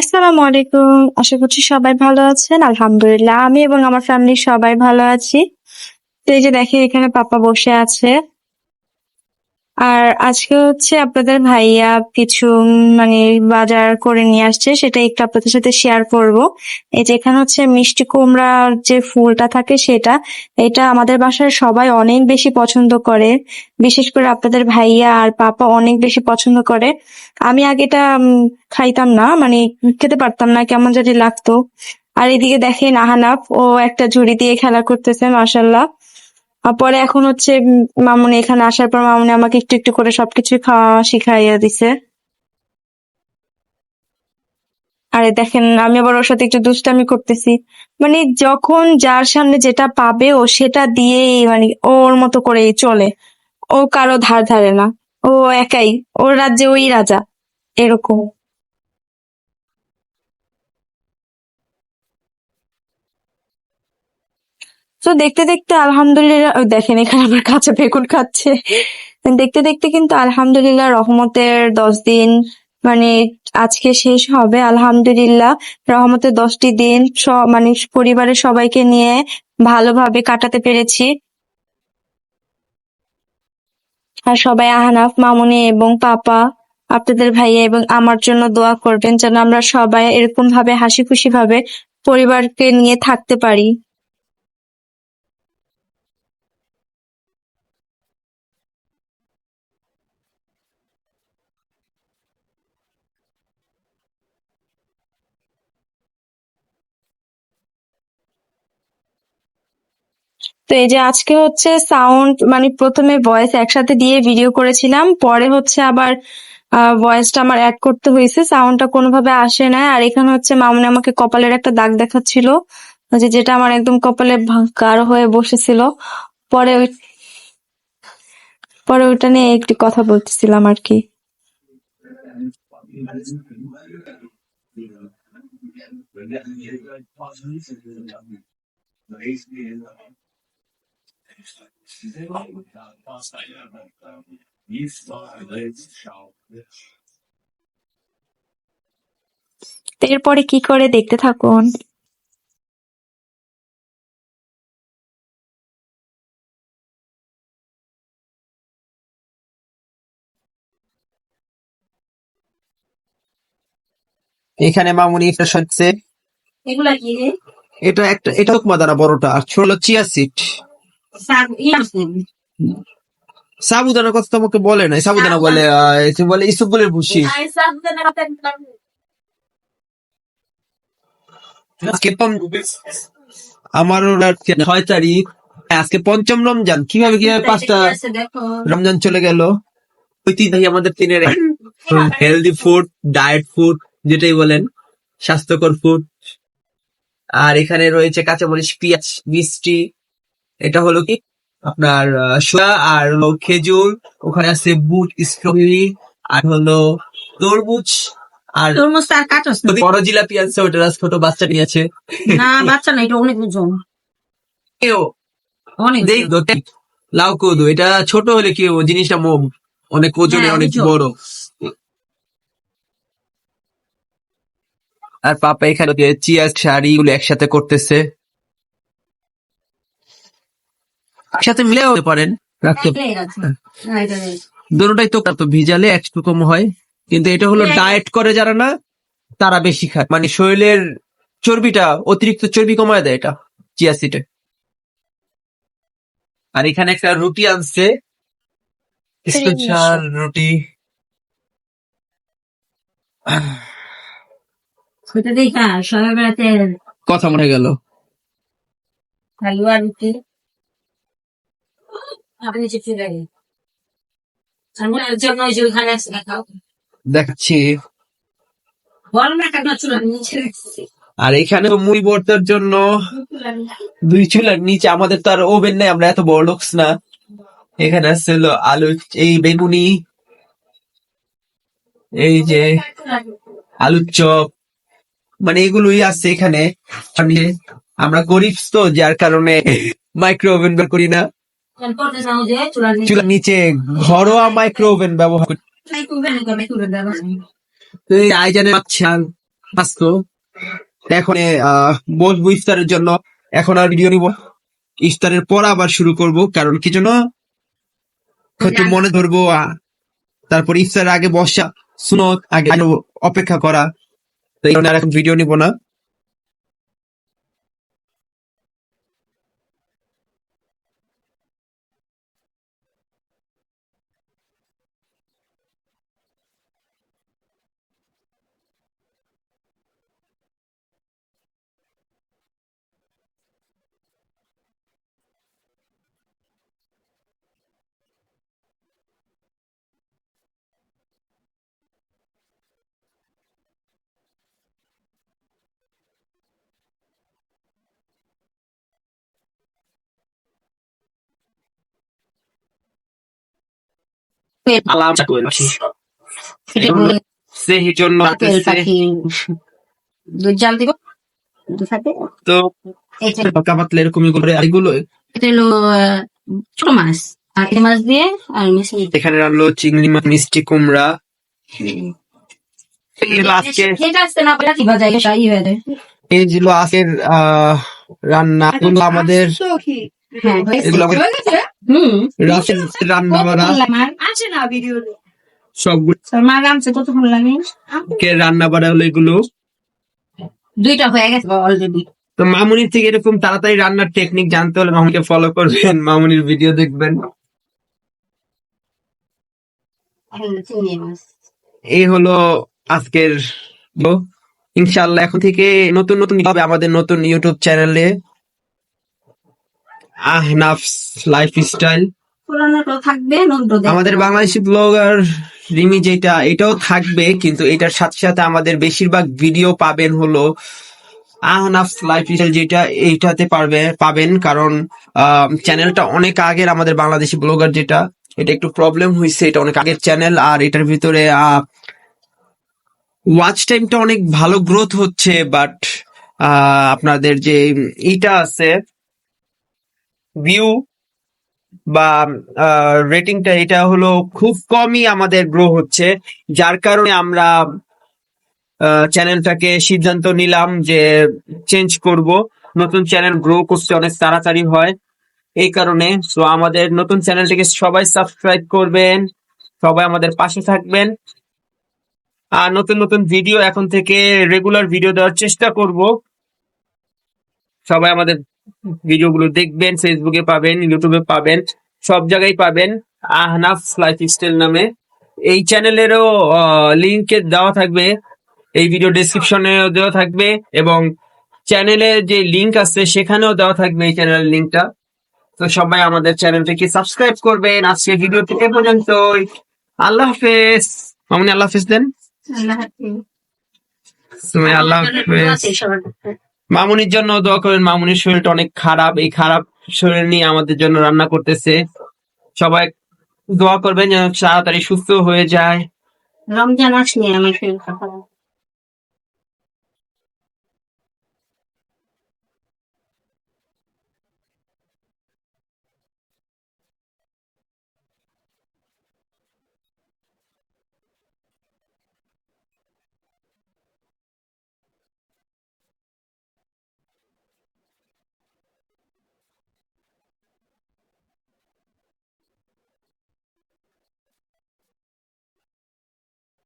আসসালামু আলাইকুম। আশা করছি সবাই ভালো আছেন। আলহামদুলিল্লাহ, আমি এবং আমার ফ্যামিলি সবাই ভালো আছি। তো এই যে দেখে এখানে পাপা বসে আছে। আর আজকে হচ্ছে আপনাদের ভাইয়া কিছু মানে বাজার করে নিয়ে আসছে সেটা একটু আপনাদের সাথে শেয়ার করব। এই যে এখানে হচ্ছে মিষ্টি কুমড়ার যে ফুলটা থাকে সেটা, এটা আমাদের বাসায় সবাই অনেক বেশি পছন্দ করে। বিশেষ করে আপনাদের ভাইয়া আর পাপা অনেক বেশি পছন্দ করে। আমি আগে এটা খাইতাম না মানে খেতে পারতাম না, কেমন জানি লাগতো। আর এদিকে দেখেন আহানাফ, ও একটা ঝুড়ি দিয়ে খেলা করতেছে মাশাল্লাহ আর পরে এখন হচ্ছে মামুনি এখানে আসার পর মামুনি আমাকে একটু একটু করে সবকিছু খাওয়া শিখাইয়া দিছে। আরে দেখেন, আমি আবার ওর সাথে একটু দুষ্টামি করতেছি। মানে যখন যার সামনে যেটা পাবে ও সেটা দিয়েই মানে ওর মতো করেই চলে। ও কারও ধার ধারে না। ও একাই, ওর রাজ্যে ওই রাজা, এরকম। তো দেখতে দেখতে আলহামদুলিল্লাহ দেখেন এখানে আমার কাঁচা বেগুন খাচ্ছে। দেখতে দেখতে কিন্তু আলহামদুলিল্লাহ রহমতের দশ দিন মানে আজকে শেষ হবে। আলহামদুলিল্লাহ, রহমতের দশটি দিন মানে পরিবারের সবাইকে নিয়ে ভালোভাবে কাটাতে পেরেছি। আর সবাই আহনাফ, মামুনি এবং পাপা, আপনাদের ভাইয়া এবং আমার জন্য দোয়া করবেন যেন আমরা সবাই এরকম ভাবে হাসি খুশি ভাবে পরিবারকে নিয়ে থাকতে পারি। তো এই যে আজকে হচ্ছে সাউন্ড মানে প্রথমে ভয়েস একসাথে দিয়ে ভিডিও করেছিলাম, পরে হচ্ছে আবার ভয়েসটা আমার অ্যাড করতে হয়েছে সাউন্ডটা কোনোভাবে আসে না আর এখানে হচ্ছে মামুনি আমাকে কপালের একটা দাগ দেখাচ্ছিল, যে যেটা আমার একদম কপালে গাঢ় হয়ে বসেছিল। পরে ওই, পরে ওইটা নিয়ে একটু কথা বলতেছিলাম আর কি। এরপরে কি করে দেখতে থাকুন? এখানে মামুনি ফ্রেশ হচ্ছে এগুলা কি এটা একটা এটা লোকমা দানা বড়টা আর ছোট চিয়া সিট সাব ইয়াস সাবুদানার কথা তোমাকে বলে না সাবুদানা বলে বলে ইসবগুলের ভুসি আমার আজকে ছয় তারিখ। আজকে পঞ্চম রমজান। কীভাবে কীভাবে পাঁচটা রমজান চলে গেল? ঐতিহ্যবাহী আমাদের তিনের হেলদি ফুড ডায়েট ফুড যেটাই বলেন স্বাস্থ্যকর ফুড আর এখানে রয়েছে কাঁচামরিচ পেঁয়াজ মিষ্টি এটা হলো কি? আপনার সোয়া আর হলো খেজুর ওখানে আছে বুট স্ট্রবেরি আর হলো তরমুজ আর তরমুজ তার কাটস বড় জিলাপি আছে ওটা ছোট বাচ্চা নিয়ে আছে। না বাচ্চা না এটা অনেক ওজন অনেক। লাউ কদু এটা ছোট হলে কি জিনিসটা মোম অনেক ওজনে হ্যাঁ, অনেক বড়। আর পাপা এখানে চিয়া শাড়ি গুলো একসাথে করতেছে। একসাথে মিলে হতে পারেন। রাখতে। না, এটা নেই। দুটোটাই তো তো ভিজালে একটু কম হয়। কিন্তু এটা হলো হ্যাঁ। ডায়েট করে যারা না তারা বেশি খায়। মানে শরীরের চর্বিটা অতিরিক্ত চর্বি কমায় দেয় এটা চিয়া সিটে আর এখানে একটা রুটি আনছে। স্পেশাল রুটি। কথা মনে গেল। হালুয়া রুটি। আপনি জন্য ওই যে ওইখানে আছে দেখাও দেখাচ্ছি বল না কেন চুলা নিচে রাখছি। আর এখানে মুড়ি ভর্তার জন্য দুই চুলার নিচে আমাদের তো আর ওভেন নেই আমরা এত বড় লোকস না। এখানে আছে হলো আলু এই বেগুনি এই যে আলুর চপ মানে এগুলোই আছে এখানে। আমি আমরা গরিব তো যার কারণে মাইক্রো ওভেন করি না। চুলা নিচে ঘরোয়া মাইক্রো ওভেন ব্যবহার করি। তাই করবে না কবে তুলে দেবো তো এই আইজানের বাচ্চা আসতো এখন বসবো ইফতারের জন্য। এখন আর ভিডিও নিব। ইফতারের পর আবার শুরু করব, কারণ কি জন্য একটু মনে ধরবো তারপর ইফতারের আগে বসা শুনো আগে অপেক্ষা করা। তো এখন ভিডিও নিব না। আলাম সেই জন্য দুধ জাল দিব? তো পাকা পাতলা এরকমই করে এগুলো এটা হলো ছোট মাছ আর মাছ দিয়ে আর মিশিয়ে এখানে রান্না চিংড়ি মাছ মিষ্টি কুমড়া। হয়ে এই ছিল আজকের রান্না। এগুলো আমাদের এগুলো রান্না বাড়া? আছে না ভিডিও সবগুলো মা রামছে কতক্ষণ লাগে? রান্না বাড়া হলো এগুলো? দুইটা হয়ে গেছে অলরেডি তো মামুনির থেকে এরকম তাড়াতাড়ি রান্নার টেকনিক জানতে হলে মামুনিকে ফলো করবেন মামুনির ভিডিও দেখবেন। এই হলো আজকের ভিডিও। ইনশাআল্লাহ এখন থেকে নতুন নতুন হবে আমাদের নতুন ইউটিউব চ্যানেলে আহনাফ লাইফ স্টাইল থাকবে আমাদের বাংলাদেশি ব্লগার রিমি যেটা এটাও থাকবে কিন্তু এটার সাথে সাথে আমাদের বেশিরভাগ ভিডিও পাবেন হলো আহনাফ লাইফ স্টাইল যেটা এইটাতে পারবে পাবেন। কারণ চ্যানেলটা অনেক আগের আমাদের বাংলাদেশি ব্লগার যেটা এটা একটু প্রবলেম হয়েছে এটা অনেক আগের চ্যানেল আর এটার ভিতরে ওয়াচ টাইমটা অনেক ভালো গ্রোথ হচ্ছে বাট আপনাদের যে ইটা আছে ভিউ বা রেটিংটা এটা হলো খুব কমই আমাদের গ্রো হচ্ছে। যার কারণে আমরা চ্যানেলটাকে সিদ্ধান্ত নিলাম যে চেঞ্জ করব। নতুন চ্যানেল গ্রো করতে অনেক তাড়াতাড়ি হয় এই কারণে। সো আমাদের নতুন চ্যানেলটিকে সবাই সাবস্ক্রাইব করবেন, সবাই আমাদের পাশে থাকবেন। আর নতুন নতুন ভিডিও এখন থেকে রেগুলার ভিডিও দেওয়ার চেষ্টা করব। সবাই আমাদের ভিডিওগুলো দেখবেন ফেসবুকে পাবেন ইউটিউবে পাবেন সব জায়গায় পাবেন। আহনাফ লাইফ স্টাইল নামে। এই চ্যানেলেরও লিঙ্কে দেওয়া থাকবে এই ভিডিও ডেসক্রিপশনে দেওয়া থাকবে এবং চ্যানেলের যে লিংক আছে সেখানেও দেওয়া থাকবে এই চ্যানেলের লিংকটা তো সবাই আমাদের চ্যানেলটিকে সাবস্ক্রাইব করবেন। আজকে ভিডিও থেকে পর্যন্তই। আল্লাহ হাফেজ। মামনি আল্লাহ হাফেজ দেন। আল্লাহ হাফেজ। আল্লাহ হাফেজ। মামুনির জন্য দোয়া করেন, মামুনির শরীরটা অনেক খারাপ। এই খারাপ শরীর নিয়ে আমাদের জন্য রান্না করতেছে। সবাই দোয়া করবেন যেন তাড়াতাড়ি সুস্থ হয়ে যায়। রমজান আসলে আমার শরীর খারাপ।